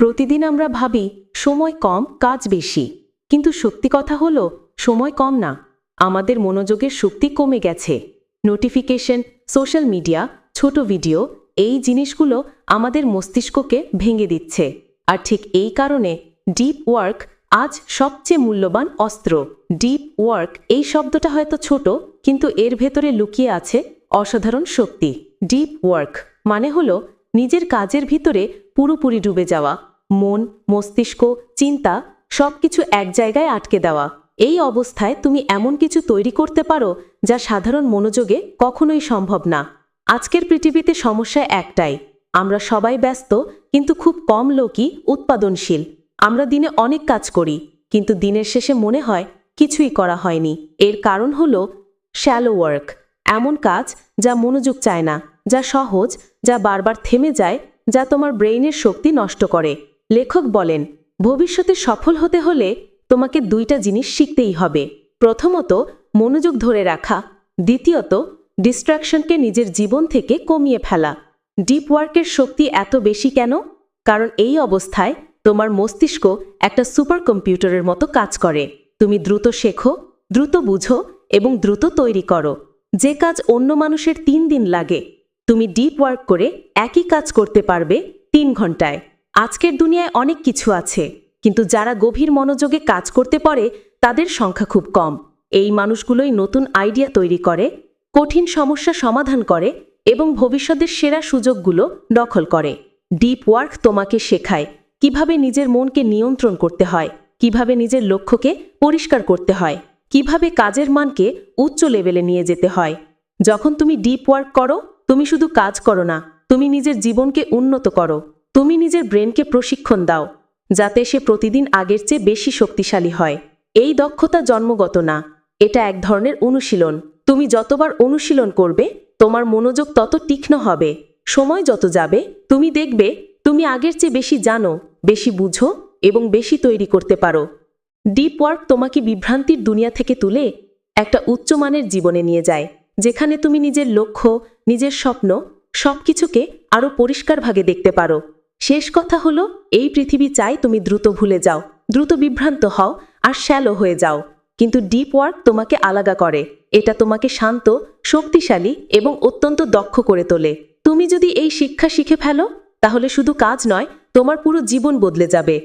প্রতিদিন আমরা ভাবি, সময় কম, কাজ বেশি। কিন্তু সত্যি কথা হলো, সময় কম না। আমাদের মনোযোগের শক্তি কমে গেছে। নোটিফিকেশন সোশ্যাল মিডিয়া ছোট ভিডিও এই জিনিসগুলো আমাদের মস্তিষ্ককে ভেঙে দিচ্ছে। আর ঠিক এই কারণে ডিপ ওয়ার্ক আজ সবচেয়ে মূল্যবান অস্ত্র। ডিপ ওয়ার্ক এই শব্দটা হয়তো ছোট, কিন্তু এর ভেতরে লুকিয়ে আছে অসাধারণ শক্তি। ডিপ ওয়ার্ক মানে হলো নিজের কাজের ভিতরে পুরোপুরি ডুবে যাওয়া। মন, মস্তিষ্ক, চিন্তা সবকিছু এক জায়গায় আটকে দেওয়া। এই অবস্থায় তুমি এমন কিছু তৈরি করতে পারো যা সাধারণ মনোযোগে কখনোই সম্ভব না। আজকের পৃথিবীতে সমস্যা একটাই। আমরা সবাই ব্যস্ত, কিন্তু খুব কম লোকই উৎপাদনশীল। আমরা দিনে অনেক কাজ করি, কিন্তু দিনের শেষে মনে হয় কিছুই করা হয়নি। এর কারণ হল শ্যালো ওয়ার্ক এমন কাজ যা মনোযোগ চায় না, যা সহজ, যা বারবার থেমে যায়, যা তোমার ব্রেইনের শক্তি নষ্ট করে। লেখক বলেন, ভবিষ্যতে সফল হতে হলে তোমাকে দুইটা জিনিস শিখতেই হবে। প্রথমত, মনোযোগ ধরে রাখা। দ্বিতীয়ত, ডিস্ট্রাকশনকে নিজের জীবন থেকে কমিয়ে ফেলা। ডিপ ওয়ার্কের শক্তি এত বেশি কেন? কারণ এই অবস্থায় তোমার মস্তিষ্ক একটা সুপার কম্পিউটারের মতো কাজ করে। তুমি দ্রুত শেখো, দ্রুত বুঝো এবং দ্রুত তৈরি করো। যে কাজ অন্য মানুষের তিন দিন লাগে, তুমি ডিপ ওয়ার্ক করে একই কাজ করতে পারবে তিন ঘন্টায়। আজকের দুনিয়ায় অনেক কিছু আছে, কিন্তু যারা গভীর মনোযোগে কাজ করতে পারে, তাদের সংখ্যা খুব কম। এই মানুষগুলোই নতুন আইডিয়া তৈরি করে, কঠিন সমস্যা সমাধান করে এবং ভবিষ্যতের সেরা সুযোগগুলো দখল করে। ডিপ ওয়ার্ক তোমাকে শেখায় কীভাবে নিজের মনকে নিয়ন্ত্রণ করতে হয়, কীভাবে নিজের লক্ষ্যকে পরিষ্কার করতে হয়, কীভাবে কাজের মানকে উচ্চ লেভেলে নিয়ে যেতে হয়। যখন তুমি ডিপ ওয়ার্ক করো, তুমি শুধু কাজ করো না, তুমি নিজের জীবনকে উন্নত করো। তুমি নিজের ব্রেনকে প্রশিক্ষণ দাও, যাতে সে প্রতিদিন আগের চেয়ে বেশি শক্তিশালী হয়। এই দক্ষতা জন্মগত না, এটা এক ধরনের অনুশীলন। তুমি যতবার অনুশীলন করবে, তোমার মনোযোগ তত তীক্ষ্ণ হবে। সময় যত যাবে, তুমি দেখবে, তুমি আগের চেয়ে বেশি জানো, বেশি বুঝো এবং বেশি তৈরি করতে পারো। ডিপ ওয়ার্ক তোমাকে বিভ্রান্তির দুনিয়া থেকে তুলে একটা উচ্চমানের জীবনে নিয়ে যায়, যেখানে তুমি নিজের লক্ষ্য, নিজের স্বপ্ন সবকিছুকে আরও পরিষ্কারভাবে দেখতে পারো। শেষ কথা হলো, এই পৃথিবী চাই তুমি দ্রুত ভুলে যাও, দ্রুত বিভ্রান্ত হও আর শ্যালো হয়ে যাও। কিন্তু ডিপ ওয়ার্ক তোমাকে আলাদা করে, এটা তোমাকে শান্ত, শক্তিশালী এবং অত্যন্ত দক্ষ করে তোলে। তুমি যদি এই শিক্ষা শিখে ফেলো, তাহলে শুধু কাজ নয়, তোমার পুরো জীবন বদলে যাবে।